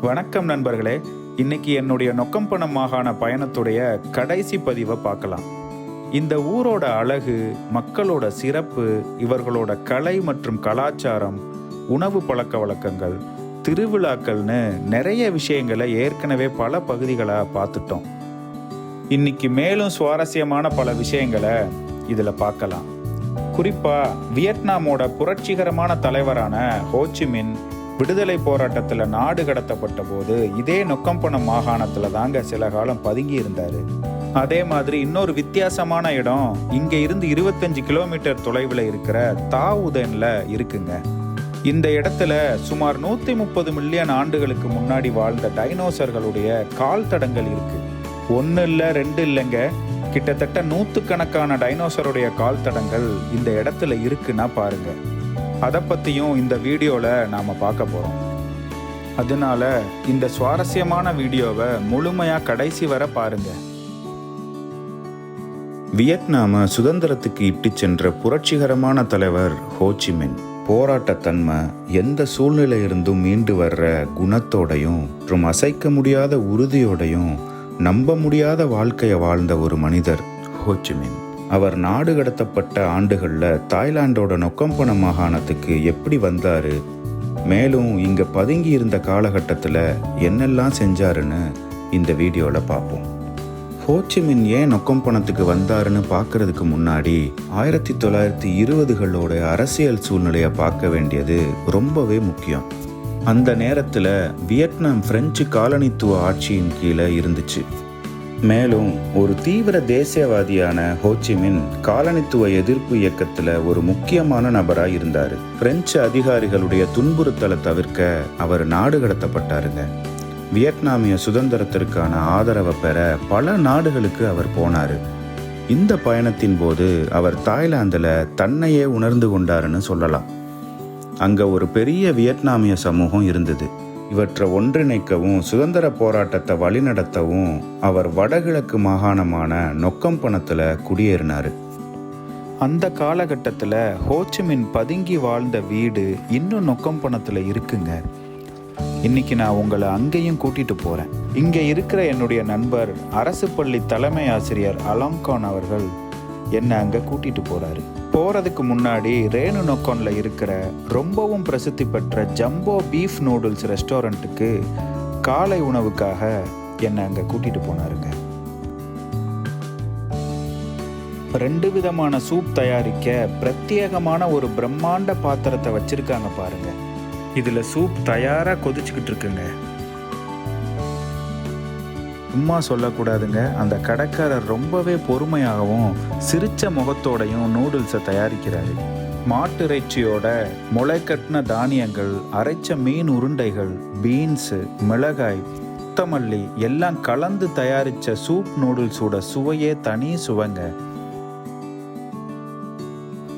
வணக்கம் நண்பர்களே இன்னைக்கு என்னுடைய நொக்கம்பணம் மாகாண பயணத்துடைய கடைசி பதிவை பார்க்கலாம். இந்த ஊரோட அழகு மக்களோட சிறப்பு இவர்களோட கலை மற்றும் கலாச்சாரம் உணவு பழக்க வழக்கங்கள் திருவிழாக்கள்னு நிறைய விஷயங்களை ஏற்கனவே பல பகுதிகளாக பார்த்துட்டோம். இன்னைக்கு மேலும் சுவாரஸ்யமான பல விஷயங்களை இதில் பார்க்கலாம். குறிப்பாக வியட்நாமோட புரட்சிகரமான தலைவரான ஹோச்சிமின் விடுதலை போராட்டத்தில் நாடு கடத்தப்பட்ட போது இதே நொக்கம்பணம் மாகாணத்தில் தாங்க சில காலம் பதுங்கி இருந்தார். அதே மாதிரி இன்னொரு வித்தியாசமான இடம் இங்கே இருந்து இருபத்தஞ்சு கிலோமீட்டர் தொலைவில் இருக்கிற தாவுதன்ல இருக்குங்க. இந்த இடத்துல சுமார் நூற்றி முப்பது மில்லியன் ஆண்டுகளுக்கு முன்னாடி வாழ்ந்த டைனோசர்களுடைய கால் தடங்கள் இருக்கு. ஒன்று இல்லை ரெண்டு இல்லைங்க. கிட்டத்தட்ட நூற்றுக்கணக்கான டைனோசருடைய கால் தடங்கள் இந்த இடத்துல இருக்குன்னா பாருங்கள் அதை பற்றியும் இந்த வீடியோவில் நாம் பார்க்க போகிறோம் அதனால இந்த சுவாரஸ்யமான வீடியோவை முழுமையாக கடைசி வர பாருங்க. வியட்நாம சுதந்திரத்துக்கு இட்டு சென்ற புரட்சிகரமான தலைவர் ஹோச்சிமின் போராட்டத்தன்மை எந்த சூழ்நிலை இருந்தும் மீண்டு வர்ற குணத்தோடையும் மற்றும் அசைக்க முடியாத உறுதியோடையும் நம்ப முடியாத வாழ்க்கையை வாழ்ந்த ஒரு மனிதர் ஹோச்சிமின் அவர் நாடு கடத்தப்பட்ட ஆண்டுகளில் தாய்லாண்டோட நொக்கம்பன மாகாணத்துக்கு எப்படி வந்தார்? மேலும் இங்கே பதுங்கி இருந்த காலகட்டத்தில் என்னெல்லாம் செஞ்சாருன்னு இந்த வீடியோவில் பார்ப்போம் ஹோச்சிமின் ஏன் நொக்கம்பணத்துக்கு வந்தாருன்னு பார்க்கறதுக்கு முன்னாடி ஆயிரத்தி தொள்ளாயிரத்தி இருபதுகளோட அரசியல் சூழ்நிலையை பார்க்க வேண்டியது ரொம்பவே முக்கியம். அந்த நேரத்தில் வியட்நாம் பிரெஞ்சு காலனித்துவ ஆட்சியின் கீழே இருந்துச்சு. மேலும் ஒரு தீவிர தேசியவாதியான ஹோச்சிமின் காலனித்துவ எதிர்ப்பு இயக்கத்தில் ஒரு முக்கியமான நபராக இருந்தார். பிரெஞ்சு அதிகாரிகளுடைய துன்புறுத்தலை தவிர்க்க அவர் நாடு கடத்தப்பட்டாருங்க. வியட்நாமிய சுதந்திரத்திற்கான ஆதரவை பெற பல நாடுகளுக்கு அவர் போனார். இந்த பயணத்தின் போது அவர் தாய்லாந்தில் தன்னையே உணர்ந்து கொண்டாருன்னு சொல்லலாம். அங்கே ஒரு பெரிய வியட்நாமிய சமூகம் இருந்தது. இவற்றை ஒன்றிணைக்கவும் சுதந்திர போராட்டத்தை வழிநடத்தவும் அவர் வடகிழக்கு மாகாணமான நொக்கம்பணத்தில் குடியேறினார். அந்த காலகட்டத்தில் ஹோச்சிமின் பதுங்கி வாழ்ந்த வீடு இன்னும் நொக்கம்பணத்தில் இருக்குங்க. இன்னைக்கு நான் உங்களை அங்கேயும் கூட்டிட்டு போகிறேன் இங்கே இருக்கிற என்னுடைய நண்பர் அரசு பள்ளி தலைமை ஆசிரியர் அலாம்கான் அவர்கள் என்னை அங்கே கூட்டிட்டு போகிறாரு போகிறதுக்கு முன்னாடி ரேணு நொக்கோனில் இருக்கிற ரொம்பவும் பிரசித்தி பெற்ற ஜம்போ பீஃப் நூடுல்ஸ் ரெஸ்டாரண்ட்டுக்கு காலை உணவுக்காக என்னை அங்கே கூட்டிகிட்டு போனாருங்க. ரெண்டு விதமான சூப் தயாரிக்க பிரத்யேகமான ஒரு பிரம்மாண்ட பாத்திரத்தை வச்சுருக்காங்க பாருங்கள் இதில் சூப் தயாராக கொதிச்சுக்கிட்டு இருக்குங்க. சும்மா சொல்லக்கூடாதுங்க. அந்த கடைக்காரர் ரொம்பவே பொறுமையாகவும் சிரிச்ச முகத்தோடையும் நூடுல்ஸை தயாரிக்கிறாரு. மாட்டு இறைச்சியோட முளை கட்டின தானியங்கள் அரைச்ச மீன் உருண்டைகள் பீன்ஸு மிளகாய் கொத்தமல்லி எல்லாம் கலந்து தயாரித்த சூப் நூடுல்ஸோட சுவையே தனி சுவைங்க.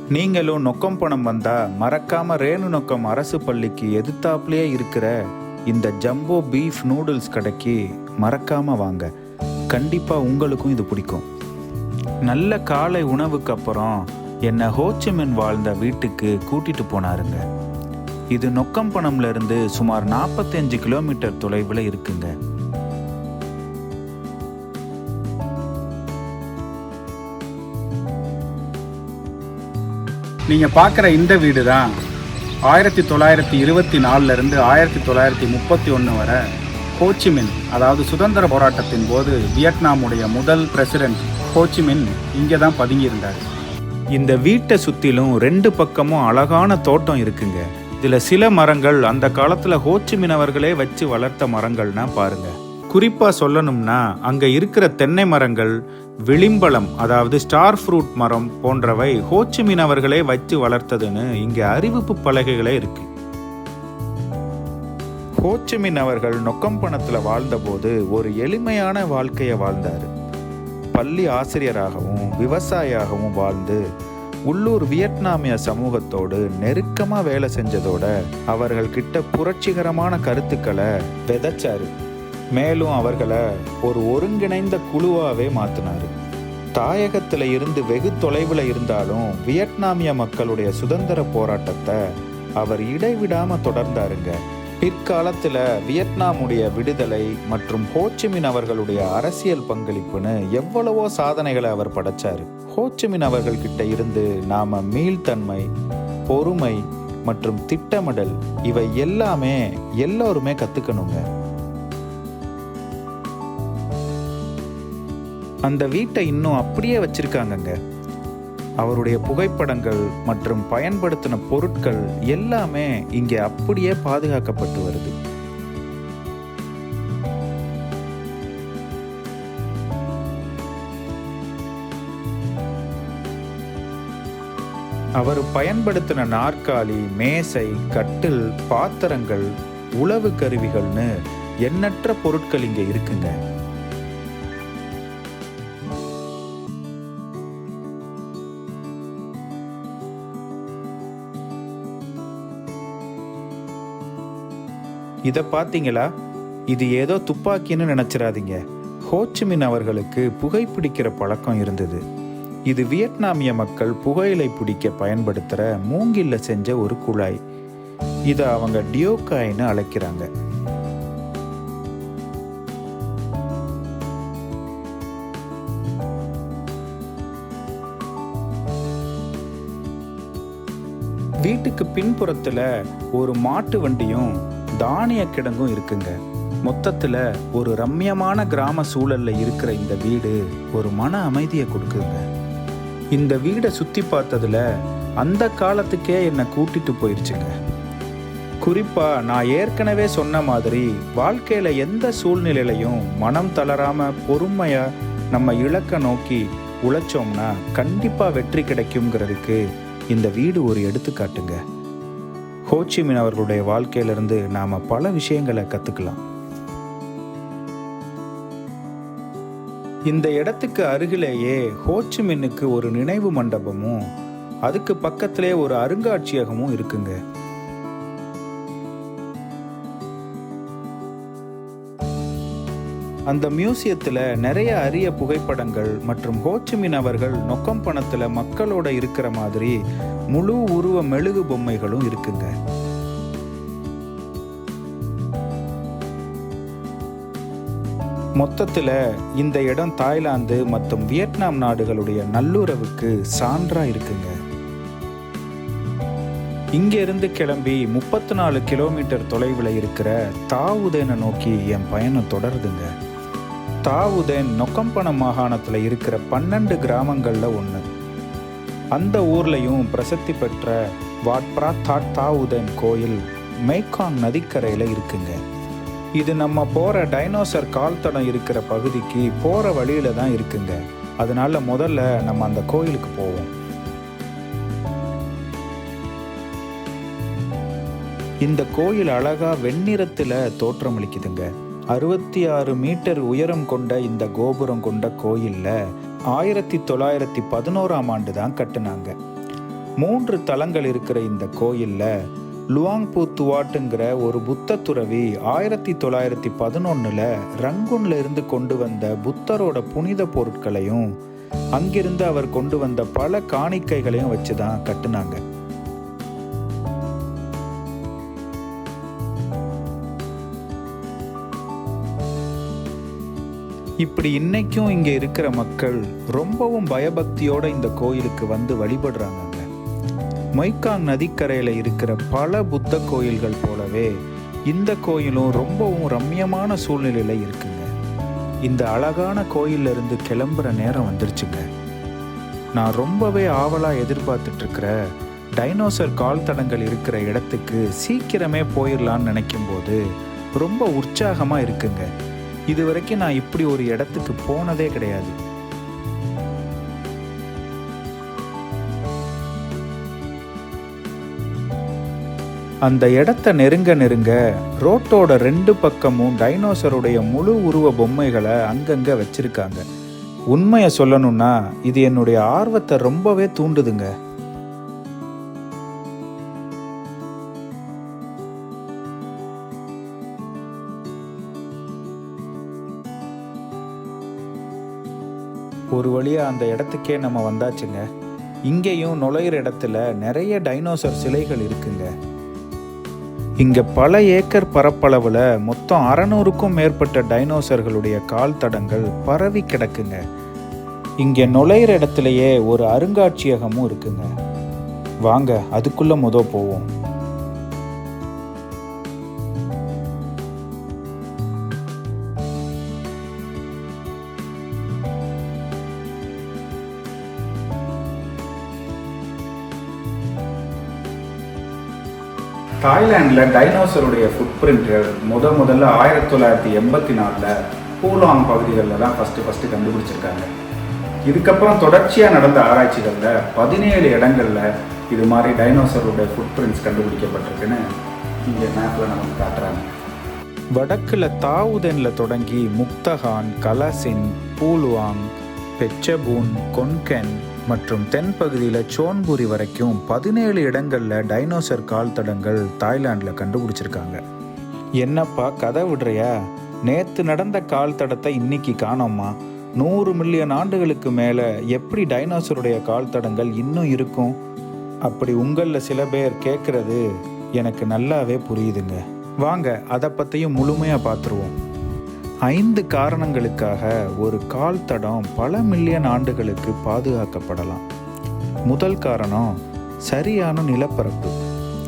நீங்களும் நொக்கம் பணம் வந்தா மறக்காம ரேணு நொக்கம் அரசு பள்ளிக்கு எதிர்த்தாப்புலேயே இருக்கிற இந்த ஜம்போ பீஃப் நூடுல்ஸ் கடைக்கு மறக்காமல் வாங்க. கண்டிப்பாக உங்களுக்கும் இது பிடிக்கும். நல்ல காலை உணவுக்கு அப்புறம் என்னை ஹோச்சிமின் வாழ்ந்த வீட்டுக்கு கூட்டிட்டு போனாருங்க. இது நொக்கம்பணம்ல இருந்து சுமார் 45 கிலோமீட்டர் தொலைவில் இருக்குங்க. நீங்கள் பார்க்குற இந்த வீடு தான் ஆயிரத்தி தொள்ளாயிரத்தி இருபத்தி நாலுலேருந்து ஆயிரத்தி தொள்ளாயிரத்தி முப்பத்தி ஒன்று வரை ஹோச்சிமின் அதாவது சுதந்திர போராட்டத்தின் போது வியட்நாமுடைய முதல் பிரசிடென்ட் ஹோச்சிமின் இங்கே தான் பதுங்கியிருந்தார். இந்த வீட்டை சுற்றிலும் ரெண்டு பக்கமும் அழகான தோட்டம் இருக்குங்க. இதில் சில மரங்கள் அந்த காலத்தில் ஹோச்சிமின் அவர்களே வச்சு வளர்த்த மரங்கள்னா பாருங்க. குறிப்பாக சொல்லணும்னா அங்கே இருக்கிற தென்னை மரங்கள் விளிம்பலம் அதாவது ஸ்டார் ஃப்ரூட் மரம் போன்றவை ஹோச்சிமின் அவர்களே வச்சு வளர்த்ததுன்னு இங்கே அறிவிப்பு பலகைகளே இருக்குது ஹோச்சிமின் அவர்கள் நொக்கம்பணத்துல வாழ்ந்தபோது ஒரு எளிமையான வாழ்க்கையை வாழ்ந்தார். பள்ளி ஆசிரியராகவும் விவசாயியாகவும் வாழ்ந்து உள்ளூர் வியட்நாமிய சமூகத்தோடு நெருக்கமாக வேலை செஞ்சதோட அவர்கள் கிட்ட புரட்சிகரமான கருத்துக்களை விதைச்சாரு. மேலும் அவர்களை ஒரு ஒருங்கிணைந்த குழுவாகவே மாற்றினார் தாயகத்தில் இருந்து வெகு தொலைவில் இருந்தாலும் வியட்நாமிய மக்களுடைய சுதந்திர போராட்டத்தை அவர் இடைவிடாமல் தொடர்ந்தாருங்க. பிற்காலத்தில் வியட்நாமுடைய விடுதலை மற்றும் ஹோச்சிமின் அவர்களுடைய அரசியல் பங்களிப்புன்னு எவ்வளவோ சாதனைகளை அவர் படைச்சார். ஹோச்சிமின் அவர்கள்கிட்ட இருந்து நாம் மீள்தன்மை பொறுமை மற்றும் திட்டமிடல் இவை எல்லாமே எல்லோருமே கற்றுக்கணுங்க அந்த வீட்டை இன்னும் அப்படியே வச்சிருக்காங்கங்க. அவருடைய புகைப்படங்கள் மற்றும் பயன்படுத்தின பொருட்கள் எல்லாமே இங்கே அப்படியே பாதுகாக்கப்பட்டு வருது. அவர் பயன்படுத்தின நாற்காலி மேசை கட்டில் பாத்திரங்கள் உளவு கருவிகள்னு எண்ணற்ற பொருட்கள் இங்க இருக்குங்க. இதை பார்த்தீங்களா இது ஏதோ துப்பாக்கின்னு நினச்சிடாதீங்க ஹோச்சிமின் அவர்களுக்கு புகைப்பிடிக்கிற பழக்கம் இருந்தது. இது வியட்நாமிய மக்கள் புகையிலை பிடிக்க பயன்படுத்துகிற மூங்கில்ல செஞ்ச ஒரு குழாய். இதை அவங்க டியோகாயின்னு அழைக்கிறாங்க. வீட்டுக்கு பின்புறத்தில் ஒரு மாட்டு வண்டியும் தானிய கிடங்கும் இருக்குங்க. மொத்தத்தில் ஒரு ரம்யமான கிராம சூழலில் இருக்கிற இந்த வீடு ஒரு மன அமைதியை கொடுக்குங்க இந்த வீடை சுற்றி பார்த்ததுல அந்த காலத்துக்கே என்னை கூட்டிட்டு போயிடுச்சுங்க குறிப்பாக நான் ஏற்கனவே சொன்ன மாதிரி வாழ்க்கையில் எந்த சூழ்நிலையிலையும் மனம் தளராமல் பொறுமையாக நம்ம இலக்கை நோக்கி உழைச்சோம்னா கண்டிப்பாக வெற்றி கிடைக்குங்கிறதுக்கு இந்த வீடு ஒரு எடுத்துக்காட்டுங்க. ஹோச்சிமின் அவர்களுடைய வாழ்க்கையிலிருந்து நாம பல விஷயங்களை கற்றுக்கலாம் இந்த இடத்துக்கு அருகிலேயே ஹோச்சிமின்னுக்கு ஒரு நினைவு மண்டபமும் அதுக்கு பக்கத்திலே ஒரு அருங்காட்சியகமும் இருக்குங்க. அந்த மியூசியத்தில் நிறைய அரிய புகைப்படங்கள் மற்றும் ஹோச்சிமின் அவர்கள் நொக்கம் பணத்தில் மக்களோட இருக்கிற மாதிரி முழு உருவ மெழுகு பொம்மைகளும் இருக்குங்க. மொத்தத்தில் இந்த இடம் தாய்லாந்து மற்றும் வியட்நாம் நாடுகளுடைய நல்லுறவுக்கு சான்றா இருக்குங்க. இங்கிருந்து கிளம்பி முப்பத்தி நாலு கிலோமீட்டர் தொலைவில் இருக்கிற தாவுதேனை நோக்கி என் பயணம் தொடருதுங்க. தாவுதேன் நொக்கம்பணம் மாகாணத்தில் இருக்கிற பன்னெண்டு கிராமங்களில் ஒன்று அந்த ஊர்லேயும் பிரசித்தி பெற்ற வாட்ப்ரா தாட் தாவுதேன் கோயில் மெய்காங் நதிக்கரையில் இருக்குங்க. இது நம்ம போகிற டைனோசர் கால் தடம் இருக்கிற பகுதிக்கு போகிற வழியில தான் இருக்குங்க. அதனால முதல்ல நம்ம அந்த கோயிலுக்கு போவோம். இந்த கோயில் அழகா வெண்ணிறத்தில் தோற்றமளிக்குதுங்க. அறுபத்தி ஆறு மீட்டர் உயரம் கொண்ட இந்த கோபுரம் கொண்ட கோயிலில் ஆயிரத்தி தொள்ளாயிரத்தி பதினோராம் ஆண்டு தான் கட்டினாங்க. மூன்று தலங்கள் இருக்கிற இந்த கோயிலில் லுவாங்பூ துவாட்டுங்கிற ஒரு புத்த துறவி ஆயிரத்தி தொள்ளாயிரத்தி பதினொன்றில் ரங்குன்ல இருந்து கொண்டு வந்த புத்தரோட புனித பொருட்களையும் அங்கிருந்து அவர் கொண்டு வந்த பல காணிக்கைகளையும் வச்சு தான் கட்டினாங்க. இப்படி இன்னைக்கும் இங்கே இருக்கிற மக்கள் ரொம்பவும் பயபக்தியோட இந்த கோயிலுக்கு வந்து வழிபடுறாங்க மொய்காங் நதிக்கரையில் இருக்கிற பல புத்த கோயில்கள் போலவே இந்த கோயிலும் ரொம்பவும் ரம்யமான சூழ்நிலையில் இருக்குங்க. இந்த அழகான கோயிலிருந்து கிளம்புற நேரம் வந்துருச்சுங்க. நான் ரொம்பவே ஆவலாக எதிர்பார்த்துட்டு இருக்கிற டைனோசர் கால் தடங்கள் இருக்கிற இடத்துக்கு சீக்கிரமே போயிடலான்னு நினைக்கும் போது ரொம்ப உற்சாகமாக இருக்குங்க. இது வரைக்கும் நான் இப்படி ஒரு இடத்துக்கு போனதே கிடையாது. அந்த இடத்த நெருங்க நெருங்க ரோட்டோட ரெண்டு பக்கமும் டைனோசருடைய முழு உருவ பொம்மைகளை அங்கங்க வச்சிருக்காங்க. உண்மையை சொல்லணும்னா இது என்னுடைய ஆர்வத்தை ரொம்பவே தூண்டுதுங்க. ஒரு வழியாக அந்த இடத்துக்கே நம்ம வந்தாச்சுங்க. இங்கேயும் நுழையிற இடத்துல நிறைய டைனோசர் சிலைகள் இருக்குங்க. இங்கே பல ஏக்கர் பரப்பளவில் மொத்தம் அறநூறுக்கும் மேற்பட்ட டைனோசர்களுடைய கால் தடங்கள் பரவி கிடக்குங்க. இங்கே நுழையிற இடத்துலையே ஒரு அருங்காட்சியகமும் இருக்குங்க. வாங்க அதுக்குள்ளே முத போவோம். தாய்லாண்டில் டைனோசருடைய ஃபுட் பிரிண்ட்கள் முத முதல்ல ஆயிரத்தி தொள்ளாயிரத்தி எண்பத்தி நாலில் பூலாங் பகுதிகளில் தான் ஃபஸ்ட்டு ஃபஸ்ட்டு கண்டுபிடிச்சிருக்காங்க. இதுக்கப்புறம் தொடர்ச்சியாக நடந்த ஆராய்ச்சிகளில் பதினேழு இடங்களில் இது மாதிரி டைனோசருடைய ஃபுட் பிரிண்ட்ஸ் கண்டுபிடிக்கப்பட்டிருக்குன்னு இங்கே மேப்பில் நமக்கு காட்டுறாங்க. வடக்கில் தாவுதன்ல தொடங்கி முக்தகான் கலசின் பூலுவாங் பெச்சபூன் கொன்கென் மற்றும் தென்பகுதியில் சோன்புரி வரைக்கும் பதினேழு இடங்களில் டைனோசர் கால் தடங்கள் தாய்லாண்டில் கண்டுபிடிச்சிருக்காங்க. என்னப்பா கதை விடுறியா? நேற்று நடந்த கால் தடத்தை இன்னைக்கு காணோமா? நூறு மில்லியன் ஆண்டுகளுக்கு மேலே எப்படி டைனோசருடைய கால் தடங்கள் இன்னும் இருக்கும்? அப்படி உங்களில் சில பேர் கேட்குறது எனக்கு நல்லாவே புரியுதுங்க. வாங்க அதை பற்றியும் முழுமையாக பார்த்துருவோம் ஐந்து காரணங்களுக்காக ஒரு கால் தடம் பல மில்லியன் ஆண்டுகளுக்கு பாதுகாக்கப்படலாம். முதல் காரணம் சரியான நிலப்பரப்பு.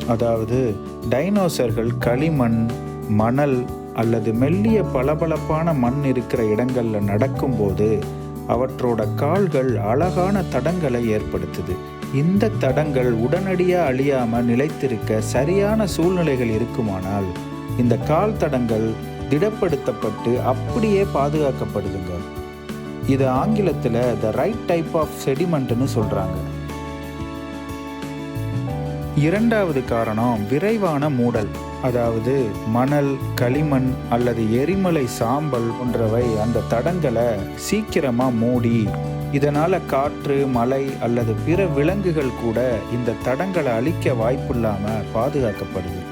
அதாவது டைனோசர்கள் களிமண் மணல் அல்லது மெல்லிய பளபளப்பான மண் இருக்கிற இடங்களில் நடக்கும்போது அவற்றோட கால்கள் அழகான தடங்களை ஏற்படுத்துது. இந்த தடங்கள் உடனடியாக அழியாமல் நிலைத்திருக்க சரியான சூழ்நிலைகள் இருக்குமானால் இந்த கால் தடங்கள் திடப்படுத்தப்பட்டு அப்படியே பாதுகாக்கப்படுதுங்க. இது ஆங்கிலத்தில் த ரைட் டைப் ஆஃப் செடிமெண்ட்னு சொல்கிறாங்க இரண்டாவது காரணம் விரைவான மூடல். அதாவது மணல் களிமண் அல்லது எரிமலை சாம்பல் போன்றவை அந்த தடங்களை சீக்கிரமாக மூடி இதனால் காற்று மலை அல்லது பிற விலங்குகள் கூட இந்த தடங்களை அழிக்க வாய்ப்பில்லாமல் பாதுகாக்கப்படுது.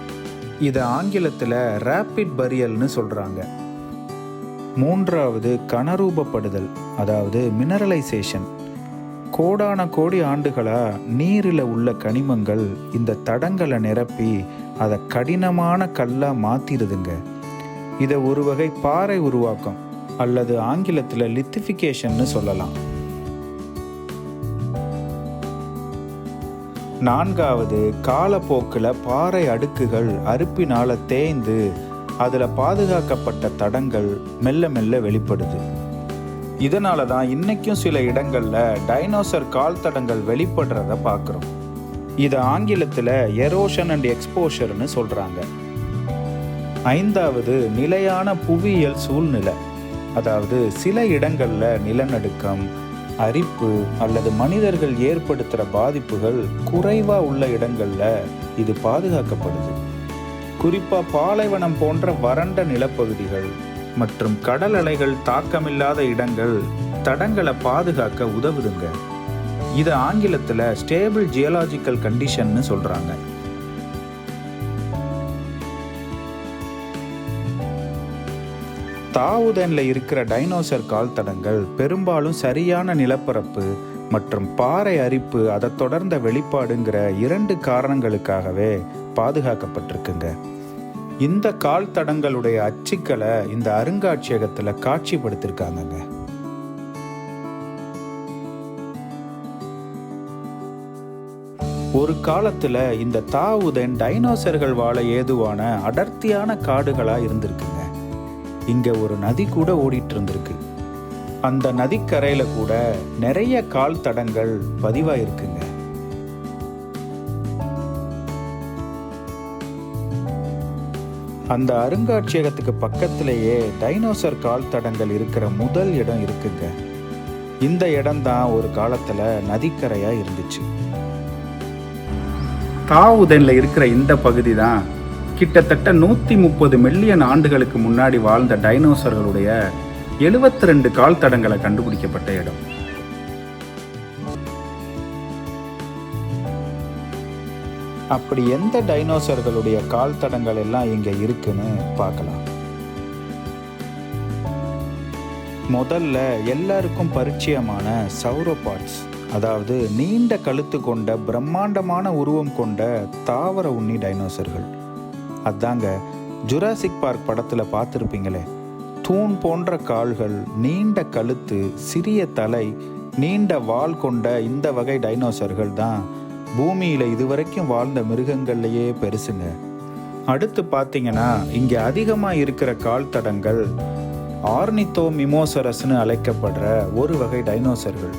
இதை ஆங்கிலத்தில் ரேப்பிட் பரியல்னு சொல்கிறாங்க மூன்றாவது கனரூபப்படுதல் அதாவது மினரலைசேஷன் கோடான கோடி ஆண்டுகளாக நீரில் உள்ள கனிமங்கள் இந்த தடங்களை நிரப்பி அதை கடினமான கல்லா மாற்றிடுதுங்க இதை ஒரு வகை பாறை உருவாக்கம் அல்லது ஆங்கிலத்தில் லித்திஃபிகேஷன்னு சொல்லலாம். நான்காவது காலப்போக்கில் பாறை அடுக்குகள் அருப்பினால் தேய்ந்து அதில் பாதுகாக்கப்பட்ட தடங்கள் மெல்ல மெல்ல வெளிப்படுது. இதனால தான் இன்னைக்கும் சில இடங்களில் டைனோசர் கால் தடங்கள் வெளிப்படுறத பார்க்குறோம். இது ஆங்கிலத்தில் எரோஷன் அண்ட் எக்ஸ்போஷர்னு சொல்கிறாங்க ஐந்தாவது நிலையான புவியியல் சூழ்நிலை. அதாவது சில இடங்களில் நிலநடுக்கம் அரிப்பு அல்லது மனிதர்கள் ஏற்படுத்துகிற பாதிப்புகள் குறைவாக உள்ள இடங்களில் இது பாதுகாக்கப்படுது. குறிப்பாக பாலைவனம் போன்ற வறண்ட நிலப்பகுதிகள் மற்றும் கடல் அலைகள் தாக்கமில்லாத இடங்கள் தடங்களை பாதுகாக்க உதவுதுங்க. இது ஆங்கிலத்தில் ஸ்டேபிள் ஜியலாஜிக்கல் கண்டிஷன்னு சொல்கிறாங்க தாவுதன்ல இருக்கிற டைனோசர் கால் தடங்கள் பெரும்பாலும் சரியான நிலப்பரப்பு மற்றும் பாறை அரிப்பு அதை தொடர்ந்த வெளிப்பாடுங்கிற இரண்டு காரணங்களுக்காகவே பாதுகாக்கப்பட்டிருக்குங்க. இந்த கால் தடங்களுடைய அச்சுக்களை இந்த அருங்காட்சியகத்தில் காட்சிப்படுத்திருக்காங்கங்க. ஒரு காலத்தில் இந்த தாவுதன் டைனோசர்கள் வாழ ஏதுவான அடர்த்தியான காடுகளாக இருந்திருக்குங்க. இங்க ஒரு நதி கூட ஓடிட்டு இருந்திருக்கு அந்த நதிக்கரையில கூட நிறைய கால் தடங்கள் பதிவாயிருக்குங்க. அந்த அருங்காட்சியகத்துக்கு பக்கத்திலேயே டைனோசர் கால் தடங்கள் இருக்கிற முதல் இடம் இருக்குங்க. இந்த இடம் தான் ஒரு காலத்துல நதிக்கரையா இருந்துச்சு. தாவுதனில் இருக்கிற இந்த பகுதி தான் கிட்டத்தட்ட நூற்றி முப்பது மில்லியன் ஆண்டுகளுக்கு முன்னாடி வாழ்ந்த டைனோசர்களுடைய 72 ரெண்டு கால் தடங்களை கண்டுபிடிக்கப்பட்ட இடம். அப்படி எந்த டைனோசர்களுடைய கால் தடங்கள் எல்லாம் இங்க இருக்குன்னு பார்க்கலாம். முதல்ல எல்லாருக்கும் பரிச்சயமான சௌரோபாட்ஸ் அதாவது நீண்ட கழுத்து கொண்ட பிரம்மாண்டமான உருவம் கொண்ட தாவர உண்ணி டைனோசர்கள். அதாங்க ஜுராசிக் பார்க் படத்தில் பார்த்துருப்பீங்களே தூண் போன்ற கால்கள் நீண்ட கழுத்து சிறிய தலை நீண்ட வால் கொண்ட இந்த வகை டைனோசர்கள் தான் பூமியில் இதுவரைக்கும் வாழ்ந்த மிருகங்கள்லேயே பெருசுங்க. அடுத்து பார்த்தீங்கன்னா இங்கே அதிகமாக இருக்கிற கால் தடங்கள் ஆர்னித்தோ மிமோசரஸ்னு அழைக்கப்படுற ஒரு வகை டைனோசர்கள்.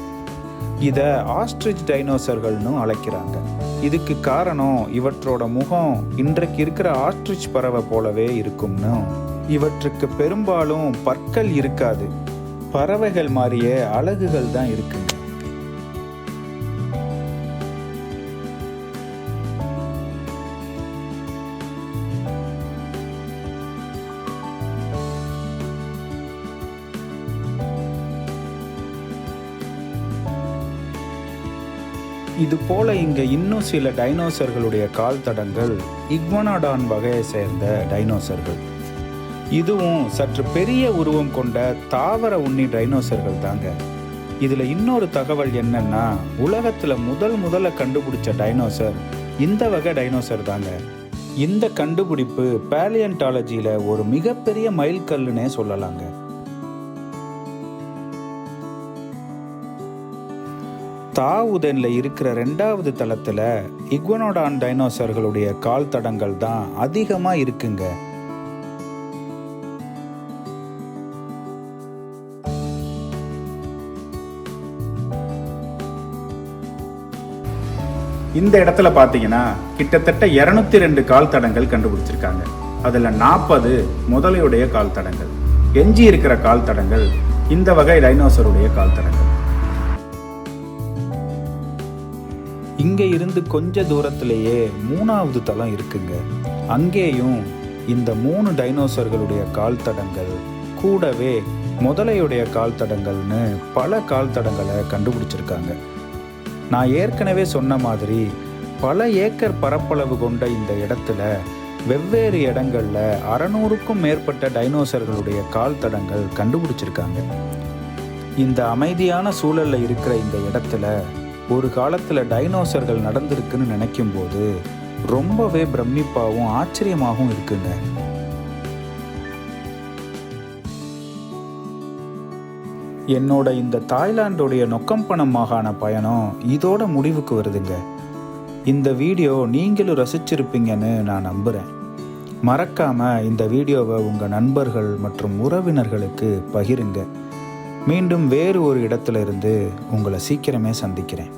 இதை ஆஸ்ட்ரிச் டைனோசர்கள்னு அழைக்கிறாங்க. இதுக்கு காரணம் இவற்றோட முகம் இன்றைக்கு இருக்கிற ஆஸ்ட்ரிச் பறவை போலவே இருக்கும்னு. இவற்றுக்கு பெரும்பாலும் பற்கள் இருக்காது. பறவைகள் மாதிரியே அலகுகள் தான் இருக்குங்க இது போல இங்க இன்னும் சில டைனோசர்களுடைய கால் தடங்கள் இக்வனாடான் வகையை சேர்ந்த டைனோசர்கள். இதுவும் சற்று பெரிய உருவம் கொண்ட தாவர உண்ணி டைனோசர்கள் தாங்க. இதுல இன்னொரு தகவல் என்னன்னா உலகத்துல முதல் முதல்ல கண்டுபிடிச்ச டைனோசர் இந்த வகை டைனோசர் தாங்க. இந்த கண்டுபிடிப்பு பேலியன்டாலஜியில ஒரு மிகப்பெரிய மைல்கல்லுன்னே சொல்லலாங்க. தாவுதென்ல இருக்கிற ரெண்டாவது தளத்துல இக்வனோடான் டைனோசர்களுடைய கால் தடங்கள் தான் அதிகமா இருக்குங்க. இந்த இடத்துல பார்த்தீங்கன்னா கிட்டத்தட்ட இரநூத்தி ரெண்டு கால் தடங்கள் கண்டுபிடிச்சிருக்காங்க. அதில் நாற்பது முதலையுடைய கால் தடங்கள் எஞ்சி இருக்கிற கால் தடங்கள் இந்த வகை டைனோசருடைய கால் தடங்கள் இங்கே இருந்து கொஞ்ச தூரத்திலேயே மூணாவது தளம் இருக்குங்க. அங்கேயும் இந்த மூணு டைனோசர்களுடைய கால் தடங்கள் கூடவே முதலையுடைய கால் தடங்கள்னு பல கால் தடங்களை கண்டுபிடிச்சிருக்காங்க. நான் ஏற்கனவே சொன்ன மாதிரி பல ஏக்கர் பரப்பளவு கொண்ட இந்த இடத்துல வெவ்வேறு இடங்கள்ல அறநூறுக்கும் மேற்பட்ட டைனோசர்களுடைய கால் தடங்கள் கண்டுபிடிச்சிருக்காங்க. இந்த அமைதியான சூழலில் இருக்கிற இந்த இடத்துல ஒரு காலத்தில் டைனோசர்கள் நடந்திருக்குன்னு நினைக்கும் போது ரொம்பவே பிரமிப்பாகவும் ஆச்சரியமாகவும் இருக்குங்க. என்னோட இந்த தாய்லாந்துடைய நொக்கம்பணம் மாகாண பயணம் இதோட முடிவுக்கு வருதுங்க. இந்த வீடியோ நீங்களும் ரசிச்சிருப்பீங்கன்னு நான் நம்புகிறேன் மறக்காம இந்த வீடியோவை உங்கள் நண்பர்கள் மற்றும் உறவினர்களுக்கு பகிருங்க. மீண்டும் வேறு ஒரு இடத்துல இருந்து உங்களை சீக்கிரமே சந்திக்கிறேன்.